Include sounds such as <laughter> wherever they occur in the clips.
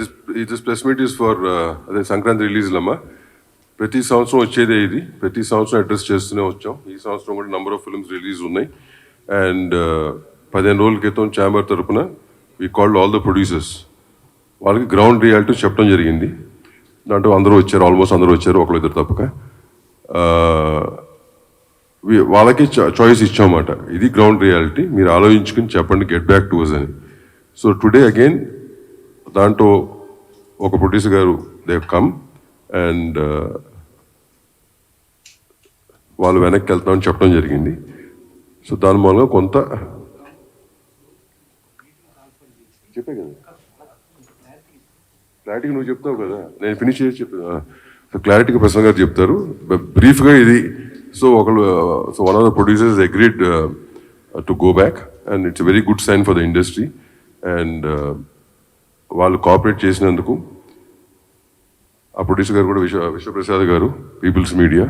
This this press meet is for అదే సంక్రాంతి రిలీజ్లమ్మా ప్రతి సంవత్సరం వచ్చేదే ఇది. ప్రతి సంవత్సరం అడ్రస్ చేస్తూనే వచ్చాం. ఈ సంవత్సరం కూడా నెంబర్ ఆఫ్ ఫిల్మ్స్ రిలీజ్ ఉన్నాయి. అండ్ uh, పదిహేను రోజుల క్రితం ఛాంబర్ తరపున we called all the producers వాళ్ళకి గ్రౌండ్ రియాలిటీ చెప్పడం జరిగింది. దాంట్లో అందరూ వచ్చారు ఆల్మోస్ట్ అందరూ వచ్చారు ఒకళ్ళు ఇద్దరు తప్పక. Uh, వాళ్ళకి చాయిస్ ఇచ్చామన్నమాట. ఇది గ్రౌండ్ రియాలిటీ మీరు ఆలోచించుకుని చెప్పండి గెట్ బ్యాక్ టు అస్ అని. సో టుడే అగైన్ దాంట్లో ఒక ప్రొడ్యూసర్ గారు దే కమ్ అండ్ వాళ్ళు వెనక్కి వెళ్తామని చెప్పడం జరిగింది. సో దాని మూలంగా కొంత చెప్పే కదా. క్లారిటీగా నువ్వు చెప్తావు కదా. నేను ఫినిష్ చేసి చెప్పా సో క్లారిటీగా ప్రసన్న గారు చెప్తారు. బ్రీఫ్గా ఇది సో ఒకళ్ళు so one of the producers agreed to go back and it's very good sign for the industry and వాళ్ళు కోఆపరేట్ చేసినందుకు ఆ ప్రొడ్యూసర్ గారు కూడా విశ్వ విశ్వప్రసాద్ గారు People's media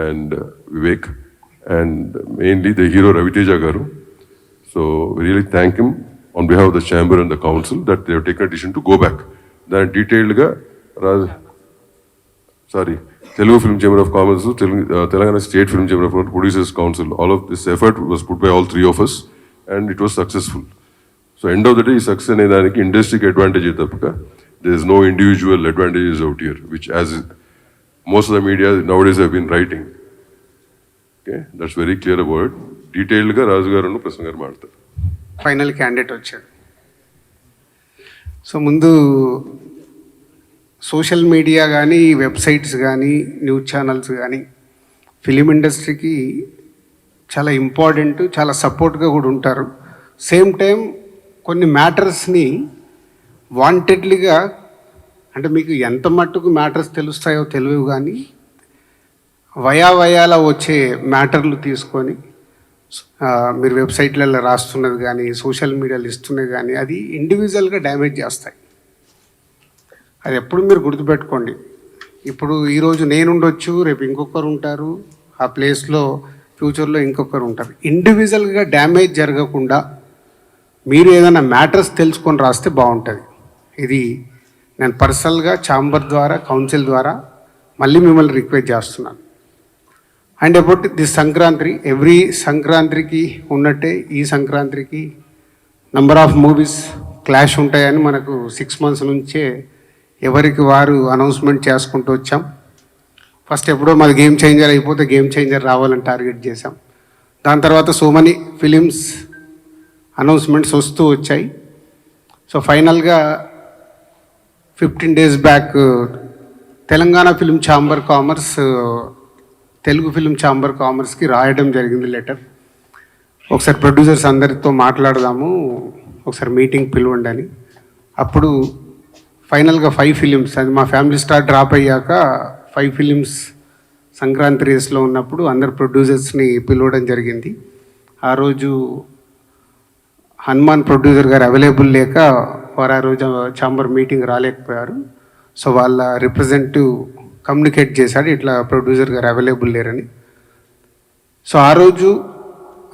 and Vivek and mainly the hero Ravi Teja గారు. So really thank him on behalf the chamber and the council that they taken decision to go back దాని డీటెయిల్డ్గా Raja sorry Telugu film chamber of commerce Telugu Telangana state film chamber of producers council all of this effort was put by all three of us and it was successful so end of the day ఈ success అనే దానికి ఇండస్ట్రీకి advantage తప్పక. There is no individual advantages out here which as most of the media nowadays have been writing okay that's very clear about డీటెయిల్డ్గా రాజు గారు ప్రసన్న గారు మాడతారు final candidate వచ్చాడు. సో ముందు సోషల్ మీడియా కానీ వెబ్సైట్స్ కానీ న్యూస్ ఛానల్స్ కానీ ఫిలిం ఇండస్ట్రీకి చాలా ఇంపార్టెంట్ చాలా సపోర్ట్గా కూడా ఉంటారు. సేమ్ టైం కొన్ని మ్యాటర్స్ని వాంటెడ్లీగా అంటే మీకు ఎంత మట్టుకు మ్యాటర్స్ తెలుస్తాయో తెలియవు కానీ వయావయాల వచ్చే మ్యాటర్లు తీసుకొని మీరు వెబ్సైట్లలో రాస్తున్నది కానీ సోషల్ మీడియాలో ఇస్తున్నది కానీ అది ఇండివిజువల్గా డ్యామేజ్ చేస్తాయి. అది ఎప్పుడు మీరు గుర్తుపెట్టుకోండి. ఇప్పుడు ఈరోజు నేనుండొచ్చు రేపు ఇంకొకరు ఉంటారు ఆ ప్లేస్లో ఫ్యూచర్లో ఇంకొకరు ఉంటారు. ఇండివిజువల్గా డ్యామేజ్ జరగకుండా మీరు ఏదైనా మ్యాటర్స్ తెలుసుకొని రాస్తే బాగుంటుంది. ఇది నేను పర్సనల్గా ఛాంబర్ ద్వారా కౌన్సిల్ ద్వారా మళ్ళీ మిమ్మల్ని రిక్వెస్ట్ చేస్తున్నాను. And about the Sankranti every సంక్రాంతికి ఉన్నట్టే ఈ సంక్రాంతికి నంబర్ ఆఫ్ మూవీస్ క్లాష్ ఉంటాయని మనకు సిక్స్ మంత్స్ నుంచే ఎవరికి వారు అనౌన్స్మెంట్ చేసుకుంటూ వచ్చాం. ఫస్ట్ ఎప్పుడో మాది గేమ్ చేంజర్ అయిపోతే గేమ్ చేంజర్ రావాలని టార్గెట్ చేశాం. దాని తర్వాత సో మెనీ ఫిలిమ్స్ అనౌన్స్మెంట్స్ వస్తూ వచ్చాయి. సో ఫైనల్గా fifteen days back Telangana film chamber commerce Telugu film chamber కామర్స్కి రాయడం జరిగింది లెటర్. ఒకసారి ప్రొడ్యూసర్స్ అందరితో మాట్లాడదాము ఒకసారి మీటింగ్ పిలవండి అని. అప్పుడు ఫైనల్గా ఫైవ్ ఫిలిమ్స్ అది మా ఫ్యామిలీ స్టార్ డ్రాప్ అయ్యాక ఫైవ్ ఫిలిమ్స్ సంక్రాంతి రేస్లో ఉన్నప్పుడు అందరు ప్రొడ్యూసర్స్ని పిలవడం జరిగింది. ఆ రోజు హనుమాన్ ప్రొడ్యూసర్ గారు అవైలబుల్ లేక వారు ఆ రోజు ఛాంబర్ మీటింగ్ రాలేకపోయారు. సో వాళ్ళ రిప్రజెంటివ్ కమ్యూనికేట్ చేశాడు. ఇట్లా ప్రొడ్యూసర్ గారు అవైలబుల్ లేరని. సో ఆ రోజు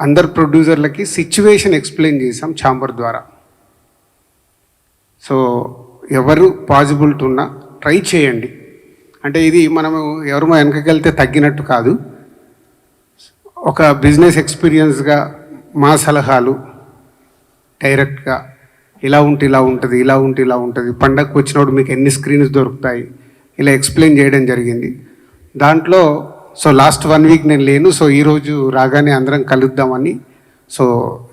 అందరు ప్రొడ్యూసర్లకి సిచ్యువేషన్ ఎక్స్ప్లెయిన్ చేసాం ఛాంబర్ ద్వారా. సో ఎవరు పాజిబిలిటీ ఉన్నా ట్రై చేయండి. అంటే ఇది మనము ఎవరు వెనకకెళ్తే తగ్గినట్టు కాదు. ఒక బిజినెస్ ఎక్స్పీరియన్స్గా మా సలహాలు డైరెక్ట్గా ఇలా ఉంటే ఇలా ఉంటుంది ఇలా ఉంటే ఇలా ఉంటుంది. పండగకు వచ్చినప్పుడు మీకు ఎన్ని స్క్రీన్స్ దొరుకుతాయి? ఇలా ఎక్స్ప్లెయిన్ చేయడం జరిగింది. దాంట్లో సో లాస్ట్ వన్ వీక్ నేను లేను సో ఈరోజు రాగానే అందరం కలుద్దామని సో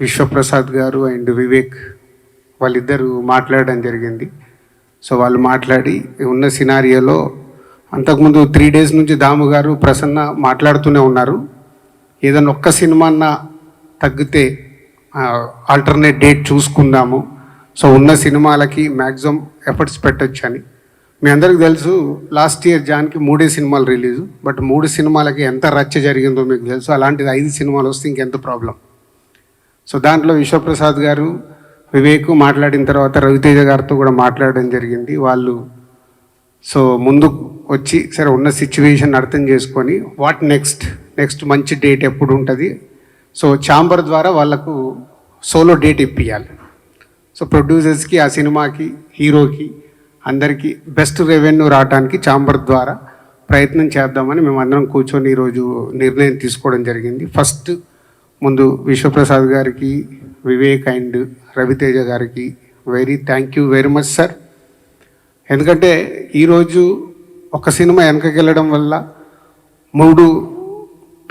విశ్వప్రసాద్ గారు అండ్ వివేక్ వాళ్ళిద్దరూ మాట్లాడడం జరిగింది. సో వాళ్ళు మాట్లాడి ఉన్న సినారియోలో అంతకుముందు త్రీ డేస్ నుంచి దాము గారు ప్రసన్న మాట్లాడుతూనే ఉన్నారు. ఏదైనా ఒక్క సినిమా తగ్గితే ఆల్టర్నేట్ డేట్ చూసుకుందాము. సో ఉన్న సినిమాలకి మ్యాక్సిమం ఎఫర్ట్స్ పెట్టచ్చు అని. మీ అందరికి తెలుసు లాస్ట్ ఇయర్ జాన్కి మూడే సినిమాలు రిలీజ్ బట్ మూడు సినిమాలకి ఎంత రచ్చ జరిగిందో మీకు తెలుసు. అలాంటిది ఐదు సినిమాలు వస్తే ఇంకెంత ప్రాబ్లం సో దాంట్లో విశ్వప్రసాద్ గారు వివేక్ మాట్లాడిన తర్వాత రవితేజ గారితో కూడా మాట్లాడడం జరిగింది. వాళ్ళు సో ముందు వచ్చి సరే ఉన్న సిచ్యువేషన్ అర్థం చేసుకొని వాట్ నెక్స్ట్ నెక్స్ట్ మంచి డేట్ ఎప్పుడు ఉంటుంది? సో ఛాంబర్ ద్వారా వాళ్ళకు సోలో డేట్ ఇప్పించాలి సో ప్రొడ్యూసర్స్కి ఆ సినిమాకి హీరోకి అందరికీ బెస్ట్ రెవెన్యూ రావడానికి ఛాంబర్ ద్వారా ప్రయత్నం చేద్దామని మేము అందరం కూర్చొని ఈరోజు నిర్ణయం తీసుకోవడం జరిగింది. ఫస్ట్ ముందు విశ్వప్రసాద్ గారికి వివేక్ అండ్ రవితేజ గారికి very thank you very much sir. ఎందుకంటే ఈరోజు ఒక సినిమా వెనకకి వెళ్ళడం వల్ల మూడు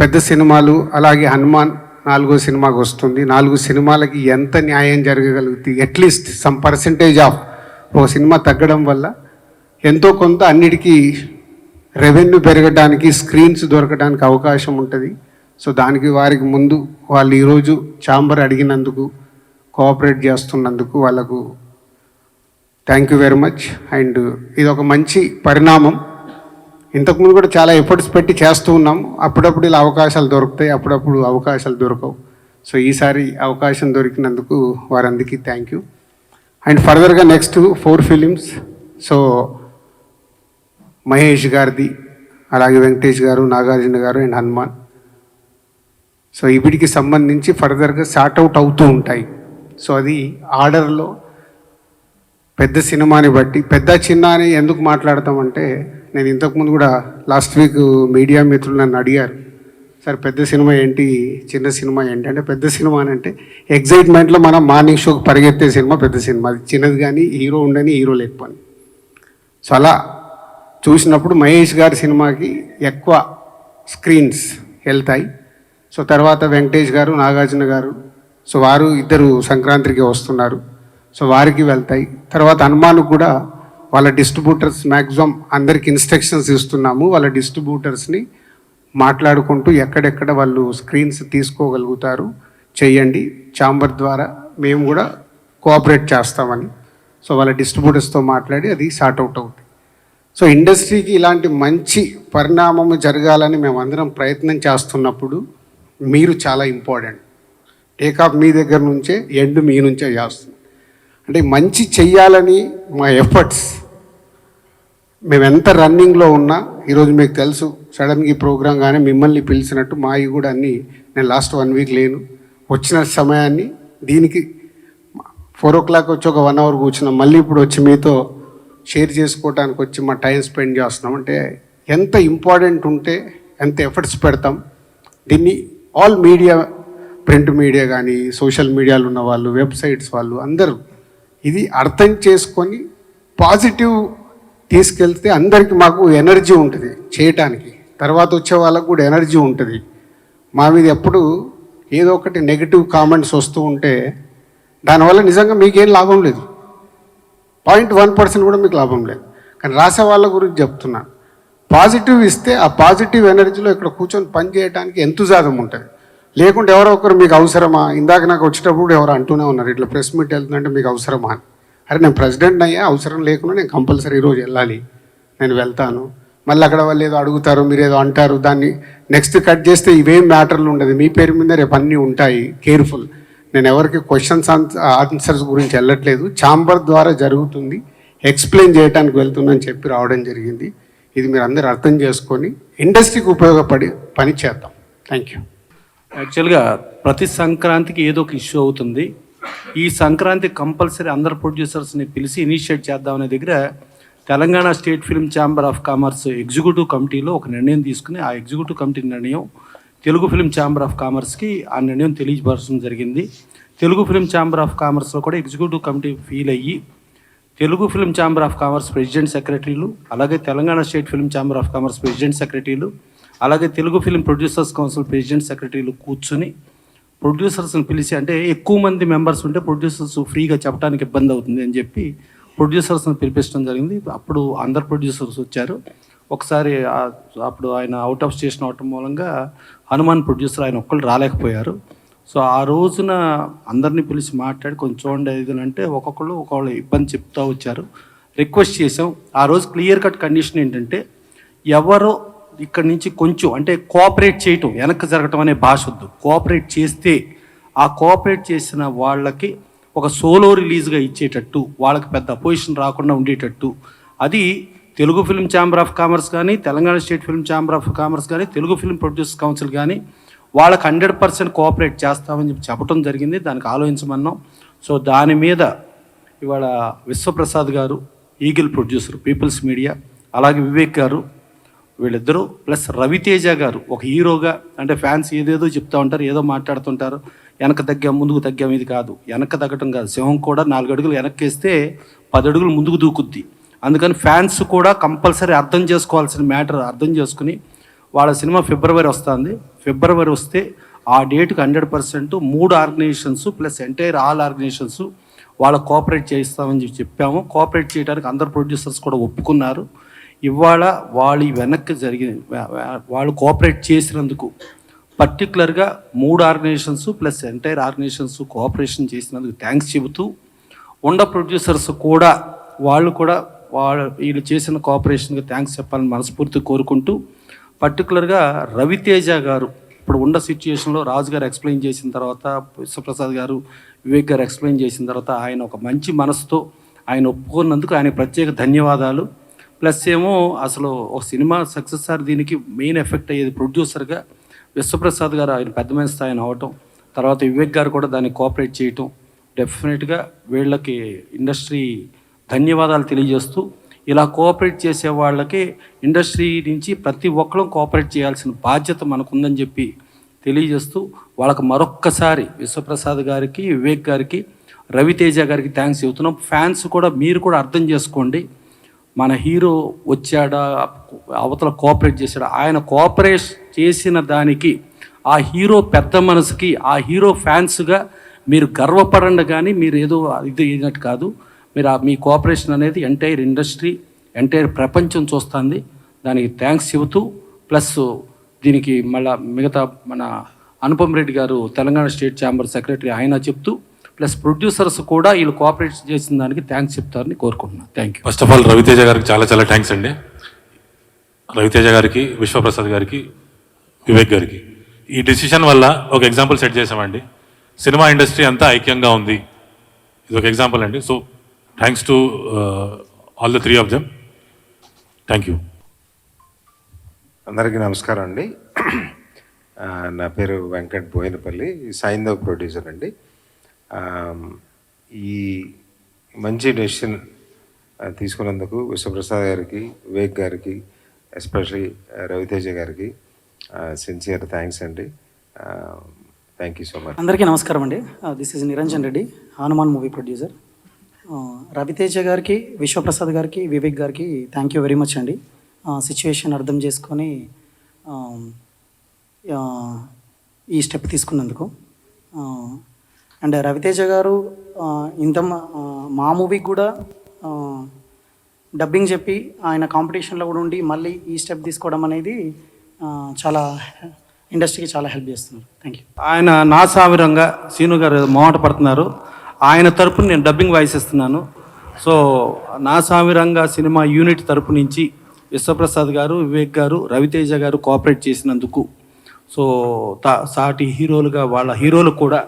పెద్ద సినిమాలు అలాగే హనుమాన్ నాలుగో సినిమాకి వస్తుంది. నాలుగు సినిమాలకి ఎంత న్యాయం జరగగలుగుతుంది at least some percentage of ఒక సినిమా తగ్గడం వల్ల ఎంతో కొంత అన్నిటికీ రెవెన్యూ పెరగడానికి స్క్రీన్స్ దొరకడానికి అవకాశం ఉంటుంది. సో దానికి వారికి ముందు వాళ్ళు ఈరోజు ఛాంబర్ అడిగినందుకు కోఆపరేట్ చేస్తున్నందుకు వాళ్ళకు thank you very much and ఇది ఒక మంచి పరిణామం. ఇంతకుముందు కూడా చాలా ఎఫర్ట్స్ పెట్టి చేస్తూ ఉన్నాం. అప్పుడప్పుడు ఇలా అవకాశాలు దొరుకుతాయి. అప్పుడప్పుడు అవకాశాలు దొరకవు. సో ఈసారి అవకాశం దొరికినందుకు వారందరికీ థ్యాంక్ యూ అండ్ ఫర్దర్గా next four films so Mahesh గారిది అలాగే వెంకటేష్ గారు నాగార్జున గారు అండ్ హనుమాన్. సో వీటికి సంబంధించి ఫర్దర్గా అవుట్ అవుతూ ఉంటాయి. సో అది ఆర్డర్లో పెద్ద సినిమాని బట్టి పెద్ద చిన్న అని ఎందుకు మాట్లాడతామంటే నేను ఇంతకుముందు కూడా లాస్ట్ వీక్ మీడియా మిత్రులు నన్ను అడిగారు సార్ పెద్ద సినిమా ఏంటి? చిన్న సినిమా ఏంటి? అంటే పెద్ద సినిమా అని అంటే ఎగ్జైట్మెంట్లో మనం మార్నింగ్ షోకి పరిగెత్తే సినిమా పెద్ద సినిమా. అది చిన్నది కానీ హీరో ఉండని హీరో లేకపోని. సో అలా చూసినప్పుడు మహేష్ గారి సినిమాకి ఎక్కువ స్క్రీన్స్ వెళ్తాయి. సో తర్వాత వెంకటేష్ గారు నాగార్జున గారు సో వారు ఇద్దరు సంక్రాంతికి వస్తున్నారు. సో వారికి వెళ్తాయి. తర్వాత హనుమాన్కు కూడా వాళ్ళ డిస్ట్రిబ్యూటర్స్ మ్యాక్సిమం అందరికి ఇన్స్ట్రక్షన్స్ ఇస్తున్నాము. వాళ్ళ డిస్ట్రిబ్యూటర్స్ని మాట్లాడుకుంటూ ఎక్కడెక్కడ వాళ్ళు స్క్రీన్స్ తీసుకోగలుగుతారు చేయండి. ఛాంబర్ ద్వారా మేము కూడా కోఆపరేట్ చేస్తామని. సో వాళ్ళ డిస్ట్రిబ్యూటర్స్తో మాట్లాడి అది సార్ట్ అవుట్ అవుతుంది సో ఇండస్ట్రీకి ఇలాంటి మంచి పరిణామము జరగాలని మేమందరం ప్రయత్నం చేస్తున్నప్పుడు మీరు చాలా ఇంపార్టెంట్ టేకాఫ్ మీ దగ్గర నుంచే ఎండ్ మీ నుంచే చేస్తుంది. అంటే మంచి చెయ్యాలని మా ఎఫర్ట్స్ మేము ఎంత రన్నింగ్లో ఉన్నా ఈరోజు మీకు తెలుసు సడన్గా ఈ ప్రోగ్రామ్ కానీ మిమ్మల్ని పిలిచినట్టు మావి కూడా అన్నీ నేను లాస్ట్ వన్ వీక్ లేను. వచ్చిన సమయాన్ని దీనికి ఫోర్ ఓ క్లాక్ వచ్చి ఒక వన్ అవర్ కూర్చున్నాం. మళ్ళీ ఇప్పుడు వచ్చి మీతో షేర్ చేసుకోవడానికి వచ్చి మా టైం స్పెండ్ చేస్తున్నాం. అంటే ఎంత ఇంపార్టెంట్ ఉంటే ఎంత ఎఫర్ట్స్ పెడతాం. దీన్ని ఆల్ మీడియా ప్రింట్ మీడియా కానీ సోషల్ మీడియాలో ఉన్న వాళ్ళు వెబ్సైట్స్ వాళ్ళు అందరూ ఇది అర్థం చేసుకొని పాజిటివ్ తీసుకెళ్తే అందరికి మాకు ఎనర్జీ ఉంటుంది చేయటానికి. తర్వాత వచ్చే వాళ్ళకు కూడా ఎనర్జీ ఉంటుంది. మా మీద ఎప్పుడు ఏదో ఒకటి నెగిటివ్ కామెంట్స్ వస్తూ ఉంటే దానివల్ల నిజంగా మీకేం లాభం లేదు. పాయింట్ వన్ పర్సెంట్ కూడా మీకు లాభం లేదు. కానీ రాసే వాళ్ళ గురించి చెప్తున్నాను పాజిటివ్ ఇస్తే ఆ పాజిటివ్ ఎనర్జీలో ఇక్కడ కూర్చొని పని చేయడానికి ఎంతుజాదం ఉంటుంది. లేకుంటే ఎవరో ఒకరు మీకు అవసరమా? ఇందాక నాకు వచ్చేటప్పుడు ఎవరు అంటూనే ఉన్నారు. ఇట్లా ప్రెస్ మీట్ వెళ్తుందంటే మీకు అవసరమా అని. అరే నేను ప్రెసిడెంట్ అయ్యా అవసరం లేకుండా నేను కంపల్సరీ ఈరోజు వెళ్ళాలి. నేను వెళ్తాను. మళ్ళీ అక్కడ వాళ్ళు ఏదో అడుగుతారు మీరు ఏదో అంటారు దాన్ని నెక్స్ట్ కట్ చేస్తే ఇవేం మ్యాటర్లు ఉండదు. మీ పేరు మీద రేపు అన్నీ ఉంటాయి కేర్ఫుల్ నేను ఎవరికి క్వశ్చన్స్ ఆన్సర్స్ గురించి వెళ్ళట్లేదు. ఛాంబర్ ద్వారా జరుగుతుంది. ఎక్స్ప్లెయిన్ చేయడానికి వెళ్తుందని చెప్పి రావడం జరిగింది. ఇది మీరు అందరూ అర్థం చేసుకొని ఇండస్ట్రీకి ఉపయోగపడి పని చేద్దాం. థ్యాంక్ యూ యాక్చువల్గా ప్రతి సంక్రాంతికి ఏదో ఒక ఇష్యూ అవుతుంది. ఈ సంక్రాంతి కంపల్సరీ అందరు ప్రొడ్యూసర్స్ని పిలిచి ఇనిషియేట్ చేద్దామనే దగ్గర Telangana state film chamber of commerce executive కమిటీలో ఒక నిర్ణయం తీసుకుని ఆ ఎగ్జిక్యూటివ్ కమిటీ నిర్ణయం తెలుగు ఫిల్మ్ ఛాంబర్ ఆఫ్ కామర్స్కి ఆ నిర్ణయం తెలియపరచడం జరిగింది. తెలుగు ఫిల్మ్ ఛాంబర్ ఆఫ్ కామర్స్లో కూడా ఎగ్జిక్యూటివ్ కమిటీ ఫీల్ అయ్యి Telugu film chamber of commerce president సెక్రటరీలు అలాగే Telangana state film chamber of commerce president సెక్రటరీలు అలాగే Telugu film producers council president సెక్రటరీలు కూర్చుని ప్రొడ్యూసర్స్ని పిలిచి అంటే ఎక్కువ మంది మెంబర్స్ ఉంటే ప్రొడ్యూసర్స్ ఫ్రీగా చెప్పడానికి ఇబ్బంది అవుతుంది అని చెప్పి ప్రొడ్యూసర్స్ని పిలిపించడం జరిగింది. అప్పుడు అందరు ప్రొడ్యూసర్స్ వచ్చారు. ఒకసారి అప్పుడు ఆయన అవుట్ ఆఫ్ స్టేషన్ అవటం మూలంగా హనుమాన్ ప్రొడ్యూసర్ ఆయన ఒక్కళ్ళు రాలేకపోయారు. సో ఆ రోజున అందరినీ పిలిచి మాట్లాడి కొంచెం చూడండి ఇది అంటే ఒక్కొక్కళ్ళు ఒకళ్ళు ఇబ్బంది చెప్తూ వచ్చారు. రిక్వెస్ట్ చేసాం ఆ రోజు క్లియర్ కట్ కండిషన్ ఏంటంటే ఎవరో ఇక్కడ నుంచి కొంచెం అంటే కోఆపరేట్ చేయటం వెనక్కి జరగటం అనే భాష వద్దు. కోఆపరేట్ చేస్తే ఆ కోఆపరేట్ చేసిన వాళ్ళకి ఒక సోలో రిలీజ్గా ఇచ్చేటట్టు వాళ్ళకి పెద్ద అపోజిషన్ రాకుండా ఉండేటట్టు. అది Telugu film chamber of commerce కానీ Telangana state film chamber of commerce కానీ తెలుగు ఫిల్మ్ ప్రొడ్యూసర్స్ కౌన్సిల్ కానీ వాళ్ళకి హండ్రెడ్ పర్సెంట్ కోఆపరేట్ చేస్తామని చెప్పి చెప్పడం జరిగింది. దానికి ఆలోచించమన్నాం. సో దాని మీద ఇవాళ విశ్వప్రసాద్ గారు ఈగిల్ ప్రొడ్యూసర్ పీపుల్స్ మీడియా అలాగే వివేక్ గారు వీళ్ళిద్దరూ ప్లస్ రవితేజ గారు ఒక హీరోగా అంటే ఫ్యాన్స్ ఏదేదో చెప్తా ఉంటారు ఏదో మాట్లాడుతుంటారు వెనక తగ్గాం ముందుకు తగ్గాం ఇది కాదు. వెనక తగ్గటం కాదు. సింహం కూడా నాలుగు అడుగులు వెనక్కిస్తే పది అడుగులు ముందుకు దూకుద్ది. అందుకని ఫ్యాన్స్ కూడా కంపల్సరీ అర్థం చేసుకోవాల్సిన మ్యాటర్ అర్థం చేసుకుని వాళ్ళ సినిమా ఫిబ్రవరి వస్తుంది. ఫిబ్రవరి వస్తే ఆ డేట్కి హండ్రెడ్ పర్సెంట్ మూడు organisations plus entire all organisations వాళ్ళ కోఆపరేట్ చేయిస్తామని చెప్పి చెప్పాము. కోఆపరేట్ చేయడానికి అందరు ప్రొడ్యూసర్స్ కూడా ఒప్పుకున్నారు. ఇవాళ వాళ్ళు వెనక్కి జరిగిన వాళ్ళు కోఆపరేట్ చేసినందుకు పర్టికులర్గా మూడు organisations plus entire organisations cooperation చేసినందుకు థ్యాంక్స్ చెబుతూ ఉండ ప్రొడ్యూసర్స్ కూడా వాళ్ళు కూడా వాళ్ళు వీళ్ళు చేసిన కోఆపరేషన్కి థ్యాంక్స్ చెప్పాలని మనస్ఫూర్తి కోరుకుంటూ పర్టికులర్గా రవితేజ గారు ఇప్పుడు ఉన్న సిచ్యుయేషన్లో రాజు గారు ఎక్స్ప్లెయిన్ చేసిన తర్వాత విశ్వప్రసాద్ గారు వివేక్ గారు ఎక్స్ప్లెయిన్ చేసిన తర్వాత ఆయన ఒక మంచి మనసుతో ఆయన ఒప్పుకున్నందుకు ఆయన ప్రత్యేక ధన్యవాదాలు. ప్లస్ ఏమో అసలు ఒక సినిమా సక్సెస్ సార్ దీనికి మెయిన్ ఎఫెక్ట్ అయ్యేది ప్రొడ్యూసర్గా విశ్వప్రసాద్ గారు ఆయన పెద్ద స్థాయిని అవటం తర్వాత వివేక్ గారు కూడా దాన్ని కోఆపరేట్ చేయటం డెఫినెట్గా వీళ్ళకి ఇండస్ట్రీ ధన్యవాదాలు తెలియజేస్తూ ఇలా కోఆపరేట్ చేసే వాళ్ళకి ఇండస్ట్రీ నుంచి ప్రతి ఒక్కరూ కోఆపరేట్ చేయాల్సిన బాధ్యత మనకుందని చెప్పి తెలియజేస్తూ వాళ్ళకి మరొక్కసారి విశ్వప్రసాద్ గారికి వివేక్ గారికి రవితేజ గారికి థ్యాంక్స్ చెబుతున్నాం. ఫ్యాన్స్ కూడా మీరు కూడా అర్థం చేసుకోండి. మన హీరో వచ్చాడా అవతల కోఆపరేట్ చేశాడా ఆయన కోఆపరేట్ చేసిన దానికి ఆ హీరో పెద్ద మనసుకి ఆ హీరో ఫ్యాన్స్గా మీరు గర్వపడండి కానీ మీరు ఏదో ఇది అయినట్టు కాదు. మీరు ఆ- మీ కోఆపరేషన్ అనేది ఎంటైర్ ఇండస్ట్రీ ఎంటైర్ ప్రపంచం చూస్తుంది. దానికి థ్యాంక్స్ చెబుతూ ప్లస్ దీనికి మళ్ళా మిగతా మన అనుపమ్ రెడ్డి గారు తెలంగాణ స్టేట్ ఛాంబర్ సెక్రటరీ ఆయన చెప్తూ ప్లస్ ప్రొడ్యూసర్స్ కూడా వీళ్ళు కోఆపరేట్ చేసిన దానికి థ్యాంక్స్ చెప్తారని కోరుకుంటున్నాను thank you first of all Ravi Teja గారికి చాలా చాలా థ్యాంక్స్ అండి. రవితేజ గారికి విశ్వప్రసాద్ గారికి వివేక్ గారికి. ఈ డిసిషన్ వల్ల ఒక ఎగ్జాంపుల్ సెట్ చేసామండి సినిమా ఇండస్ట్రీ అంతా ఐక్యంగా ఉంది. ఇది ఒక ఎగ్జాంపుల్ అండి. So thanks to all the three of them thank you అందరికీ నమస్కారం అండి. <clears throat> నా పేరు వెంకట్ బోయినపల్లి సాయిందవ్ ప్రొడ్యూసర్ అండి. ఈ మంచి డెసిషన్ తీసుకున్నందుకు విశ్వప్రసాద్ గారికి వివేక్ గారికి ఎస్పెషలీ రవితేజ గారికి సిన్సియర్ థ్యాంక్స్ అండి. Thank you so much. అందరికీ నమస్కారం అండి. This is Niranjan Reddy Hanuman movie producer. Ravi Teja గారికి విశ్వప్రసాద్ గారికి వివేక్ గారికి థ్యాంక్ యూ వెరీ మచ్ అండి. సిచ్యువేషన్ అర్థం చేసుకొని ఈ స్టెప్ తీసుకున్నందుకు అండ్ రవితేజ గారు ఇంత మా- మూవీకి కూడా డబ్బింగ్ చెప్పి ఆయన కాంపిటీషన్లో కూడా ఉండి మళ్ళీ ఈ స్టెప్ తీసుకోవడం అనేది చాలా ఇండస్ట్రీకి చాలా హెల్ప్ చేస్తున్నారు. థ్యాంక్ యూ ఆయన నా సావిరంగా సీను గారు మొహట పడుతున్నారు. ఆయన తరపున నేను డబ్బింగ్ వాయిస్ ఇస్తున్నాను. సో నా సావిరంగా సినిమా యూనిట్ తరపు నుంచి విశ్వప్రసాద్ గారు వివేక్ గారు రవితేజ గారు కోఆపరేట్ చేసినందుకు సో తా సాటి హీరోలుగా వాళ్ళ హీరోలు కూడా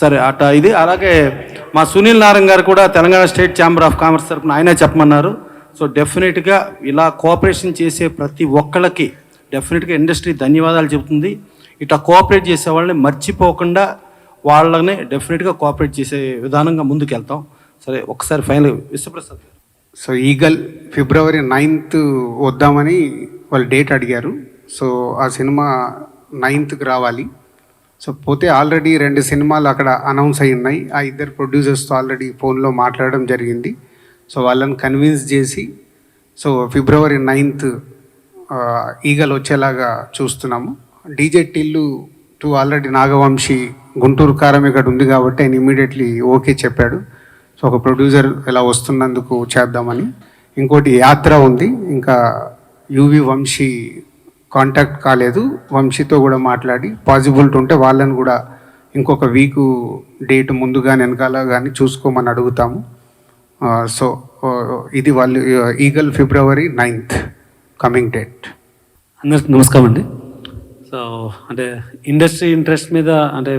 సరే అట ఇది. అలాగే మా సునీల్ నారాయణ గారు కూడా Telangana state chamber of commerce తరఫున ఆయనే చెప్పమన్నారు. సో డెఫినెట్గా ఇలా కోఆపరేషన్ చేసే ప్రతి ఒక్కళ్ళకి డెఫినెట్గా ఇండస్ట్రీ ధన్యవాదాలు చెబుతుంది. ఇట్లా కోఆపరేట్ చేసే వాళ్ళని మర్చిపోకుండా వాళ్ళని డెఫినెట్గా కోఆపరేట్ చేసే విధానంగా ముందుకెళ్తాం. సరే ఒకసారి final Vishwaprasad so eagle February ninth వద్దామని వాళ్ళు డేట్ అడిగారు. సో ఆ సినిమా నైన్త్కి రావాలి. సో పోతే ఆల్రెడీ రెండు సినిమాలు అక్కడ అనౌన్స్ అయి ఉన్నాయి. ఆ ఇద్దరు ప్రొడ్యూసర్స్తో ఆల్రెడీ ఫోన్లో మాట్లాడడం జరిగింది. సో వాళ్ళని కన్విన్స్ చేసి సో ఫిబ్రవరి నైన్త్ ఈగల్ వచ్చేలాగా చూస్తున్నాము. DJ Tillu two already Naga Vamsi Guntur Kaaram ఇక్కడ ఉంది కాబట్టి ఆయన ఇమీడియట్లీ ఓకే చెప్పాడు. సో ఒక ప్రొడ్యూసర్ ఇలా వస్తున్నందుకు చేద్దామని. ఇంకోటి యాత్ర ఉంది. ఇంకా యువి వంశీ కాంటాక్ట్ కాలేదు. వంశీతో కూడా మాట్లాడి పాసిబిలిటీ ఉంటే వాళ్ళని కూడా ఇంకొక వీకు డేట్ ముందుగా వెనకాల కానీ చూసుకోమని అడుగుతాము. సో ఇది వాళ్ళు eagle February ninth coming date అందరికి నమస్కారం అండి. సో అంటే ఇండస్ట్రీ ఇంట్రెస్ట్ మీద అంటే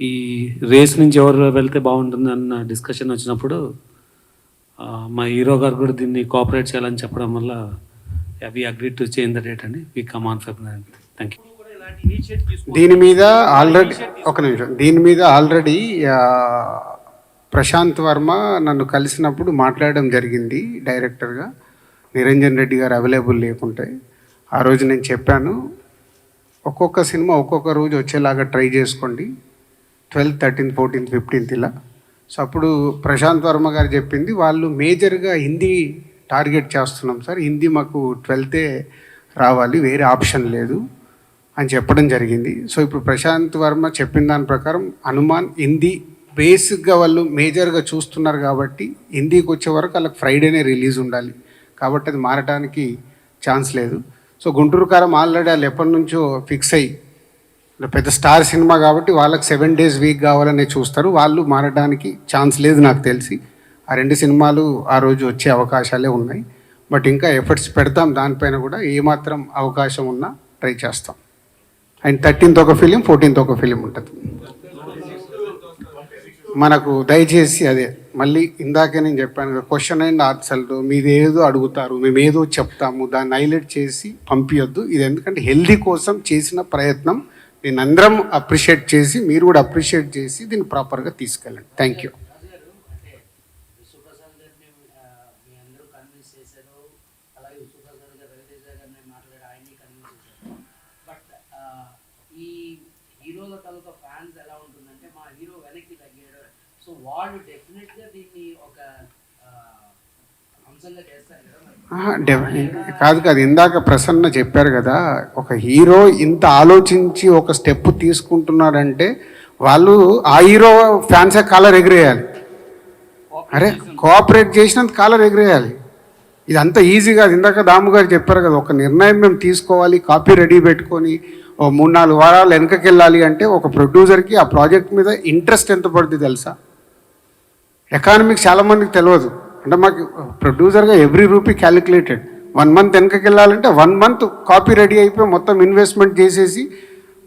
ఈ రేస్ నుంచి ఎవరు వెళ్తే బాగుంటుంది అన్న డిస్కషన్ వచ్చినప్పుడు మా హీరో గారు కూడా దీన్ని కోఆపరేట్ చేయాలని చెప్పడం వల్ల we agree to change the date అండి we come on February thank you దీని మీద ఆల్రెడీ ఒక నిమిషం. దీని మీద ఆల్రెడీ ప్రశాంత్ వర్మ నన్ను కలిసినప్పుడు మాట్లాడడం జరిగింది డైరెక్టర్గా నిరంజన్ రెడ్డి గారు అవైలబుల్ లేకుంటే. ఆ రోజు నేను చెప్పాను ఒక్కొక్క సినిమా ఒక్కొక్క రోజు వచ్చేలాగా ట్రై చేసుకోండి. ట్వెల్త్ థర్టీన్త్ ఫోర్టీన్త్ ఫిఫ్టీన్త్ ఇలా. సో అప్పుడు ప్రశాంత్ వర్మ గారు చెప్పింది వాళ్ళు మేజర్గా హిందీ టార్గెట్ చేస్తున్నాం సార్. హిందీ మాకు ట్వెల్తే రావాలి వేరే ఆప్షన్ లేదు అని చెప్పడం జరిగింది. సో ఇప్పుడు ప్రశాంత్ వర్మ చెప్పిన దాని ప్రకారం హనుమాన్ హిందీ బేసిక్గా వాళ్ళు మేజర్గా చూస్తున్నారు కాబట్టి హిందీకి వచ్చే వరకు వాళ్ళకి ఫ్రైడేనే రిలీజ్ ఉండాలి. కాబట్టి అది మారడానికి ఛాన్స్ లేదు. సో గుంటూరు కారం ఆల్రెడీ వాళ్ళు ఎప్పటి నుంచో ఫిక్స్ అయ్యి పెద్ద స్టార్ సినిమా కాబట్టి వాళ్ళకి సెవెన్ డేస్ వీక్ కావాలనే చూస్తారు. వాళ్ళు మారడానికి ఛాన్స్ లేదు నాకు తెలిసి. ఆ రెండు సినిమాలు ఆ రోజు వచ్చే అవకాశాలే ఉన్నాయి. బట్ ఇంకా ఎఫర్ట్స్ పెడతాం. దానిపైన కూడా ఏమాత్రం అవకాశం ఉన్నా ట్రై చేస్తాం. అండ్ థర్టీన్త్ ఒక ఫిలిం ఫోర్టీన్త్ ఒక ఫిలిం ఉంటుంది. మనకు దయచేసి అదే మళ్ళీ ఇందాకే నేను చెప్పాను క్వశ్చన్ అండ్ ఆన్సర్లు మీదేదో ఏదో అడుగుతారు మేము ఏదో చెప్తాము దాన్ని హైలైట్ చేసి పంపించొద్దు ఇది ఎందుకంటే హెల్దీ కోసం చేసిన ప్రయత్నం. నేను అందరం అప్రిషియేట్ చేసి మీరు కూడా అప్రిషియేట్ చేసి దీన్ని ప్రాపర్గా తీసుకెళ్ళండి. థ్యాంక్ యూ సుప్రసాద్ గారిని మీ అందరూ కన్విన్స్ చేశారు. అలాగే సుప్రసాద్ గారు రవితేజ గారిని మాట్లాడి ఆయన్ని కన్విన్స్ చేశారు. బట్ ఈ హీరోల తాలూకా ఫ్యాన్స్ ఎలా ఉంటుందంటే మా హీరో వెనక్కి తగ్గాడు. సో వాళ్ళు డెఫినెట్గా దీన్ని ఒక కాదు కాదు ఇందాక ప్రసన్న చెప్పారు కదా ఒక హీరో ఇంత ఆలోచించి ఒక స్టెప్ తీసుకుంటున్నారంటే వాళ్ళు ఆ హీరో ఫ్యాన్సే కాలర్ ఎగిరేయాలి. అరే కోఆపరేట్ చేసినంత కాలర్ ఎగిరేయాలి. ఇది అంత ఈజీ కాదు. ఇందాక దాము గారు చెప్పారు కదా ఒక నిర్ణయం మేము తీసుకోవాలి కాపీ రెడీ పెట్టుకొని ఓ మూడు నాలుగు వారాలు వెనకకి వెళ్ళాలి అంటే ఒక ప్రొడ్యూసర్కి ఆ ప్రాజెక్ట్ మీద ఇంట్రెస్ట్ ఎంత పడుతుంది తెలుసా? ఎకానమిక్స్ చాలామందికి తెలియదు. అంటే మాకు ప్రొడ్యూసర్గా every rupee calculated one month వెనకకి వెళ్ళాలంటే వన్ మంత్ కాపీ రెడీ అయిపోయి మొత్తం ఇన్వెస్ట్మెంట్ చేసేసి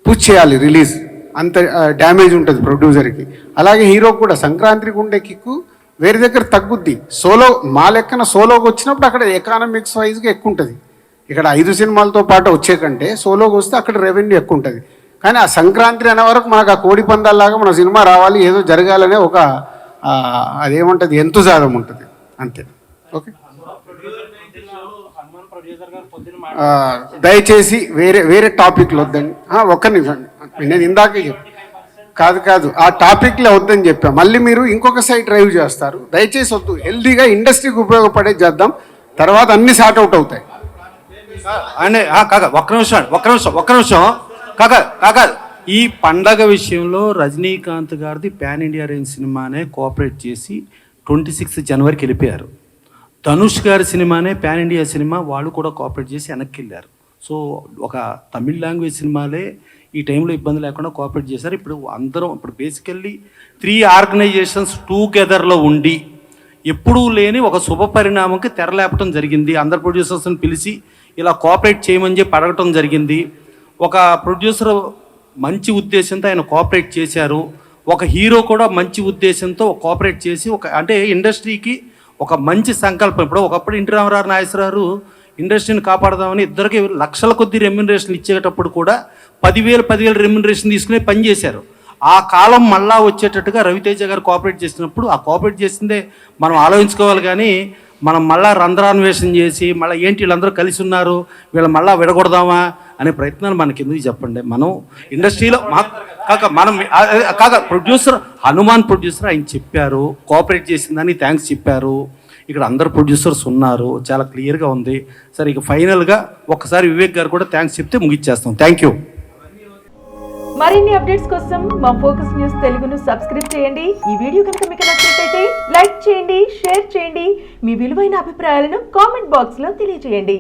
పుష్ చేయాలి రిలీజ్ అంత డ్యామేజ్ ఉంటుంది ప్రొడ్యూసర్కి అలాగే హీరో కూడా సంక్రాంతికి ఉండే కిక్కు వేరే దగ్గర తగ్గుద్ది. సోలో మా లెక్కన సోలోకి వచ్చినప్పుడు అక్కడ ఎకానమిక్స్ వైజ్గా ఎక్కువ ఉంటుంది. ఇక్కడ ఐదు సినిమాలతో పాటు వచ్చే కంటే సోలోకి వస్తే అక్కడ రెవెన్యూ ఎక్కువ ఉంటుంది. కానీ ఆ సంక్రాంతి అనే వరకు మనకు ఆ కోడి పందాల్లాగా మన సినిమా రావాలి ఏదో జరగాలనే ఒక ఆ, అదేమంటుంది ఎంతుజాదం ఉంటుంది. అంతే. ఓకే? దయచేసి వేరే వేరే టాపిక్లు వద్దండి. ఒక్క నిమిషం. నేను ఇందాకే చెప్పాను. కాదు కాదు. ఆ టాపిక్లో వద్దని చెప్పాం. మళ్ళీ మీరు ఇంకొక సైడ్ డ్రైవ్ చేస్తారు. దయచేసి వద్దు. హెల్దీగా ఇండస్ట్రీకి ఉపయోగపడే చేద్దాం. తర్వాత అన్ని సార్ట్ అవుట్ అవుతాయి. అంటే కాక ఒక్క నిమిషం ఒక్క నిమిషం ఒక్క నిమిషం. కాక కాక. ఈ పండగ విషయంలో రజనీకాంత్ గారిది పాన్ ఇండియా రేంజ్ సినిమానే కోఆపరేట్ చేసి ట్వంటీ సిక్స్త్ జనవరికి వెళ్ళిపోయారు. ధనుష్ గారి సినిమానే పాన్ ఇండియా సినిమా వాళ్ళు కూడా కోఆపరేట్ చేసి వెనక్కి వెళ్ళారు. సో ఒక తమిళ్ లాంగ్వేజ్ సినిమాలే ఈ టైంలో ఇబ్బంది లేకుండా కోఆపరేట్ చేశారు. ఇప్పుడు అందరం ఇప్పుడు బేసికల్లీ త్రీ ఆర్గనైజేషన్స్ టూగెదర్లో ఉండి ఎప్పుడూ లేని ఒక శుభ పరిణామంకి తెరలేపటం జరిగింది. అందరు ప్రొడ్యూసర్స్ని పిలిచి ఇలా కోఆపరేట్ చేయమని చెప్పి అడగటం జరిగింది. ఒక ప్రొడ్యూసర్ మంచి ఉద్దేశంతో ఆయన కోఆపరేట్ చేశారు. ఒక హీరో కూడా మంచి ఉద్దేశంతో కోఆపరేట్ చేసి ఒక అంటే ఇండస్ట్రీకి ఒక మంచి సంకల్పం. ఇప్పుడు ఒకప్పుడు ఇంటి రామారావు నాగేశ్వరరావు ఇండస్ట్రీని కాపాడదామని ఇద్దరికి లక్షల కొద్ది రెమ్యునరేషన్ ఇచ్చేటప్పుడు కూడా పదివేలు పదివేలు రెమ్యునరేషన్ తీసుకుని పనిచేశారు ఆ కాలం మళ్ళా వచ్చేటట్టుగా రవితేజ గారు కోఆపరేట్ చేసినప్పుడు ఆ కోఆపరేట్ చేసిందే మనం ఆలోచించుకోవాలి కానీ మనం మళ్ళా రంధ్రాన్వేషణ చేసి మళ్ళీ ఏంటి వీళ్ళందరూ కలిసి ఉన్నారు వీళ్ళు మళ్ళా విడగొడదామా అనే ప్రయత్నాలు మనకి ఎందుకు చెప్పండి? మనం ఇండస్ట్రీలో మా కాక మనం కాక ప్రొడ్యూసర్ హనుమాన్ ప్రొడ్యూసర్ ఆయన చెప్పారు కోఆపరేట్ చేసిందని థ్యాంక్స్ చెప్పారు. ఇక్కడ అందరు ప్రొడ్యూసర్స్ ఉన్నారు. చాలా క్లియర్గా ఉంది. సరే ఇక ఫైనల్గా ఒకసారి వివేక్ గారు కూడా థ్యాంక్స్ చెప్తే ముగిచ్చేస్తాం. థ్యాంక్ యూ మరిన్ని అప్డేట్స్ కోసం మా ఫోకస్ న్యూస్ తెలుగును సబ్స్క్రైబ్ చేయండి. ఈ వీడియో కనుక మీకు నచ్చినట్లయితే లైక్ చేయండి షేర్ చేయండి. మీ విలువైన అభిప్రాయాలను కామెంట్ బాక్స్లో తెలియజేయండి.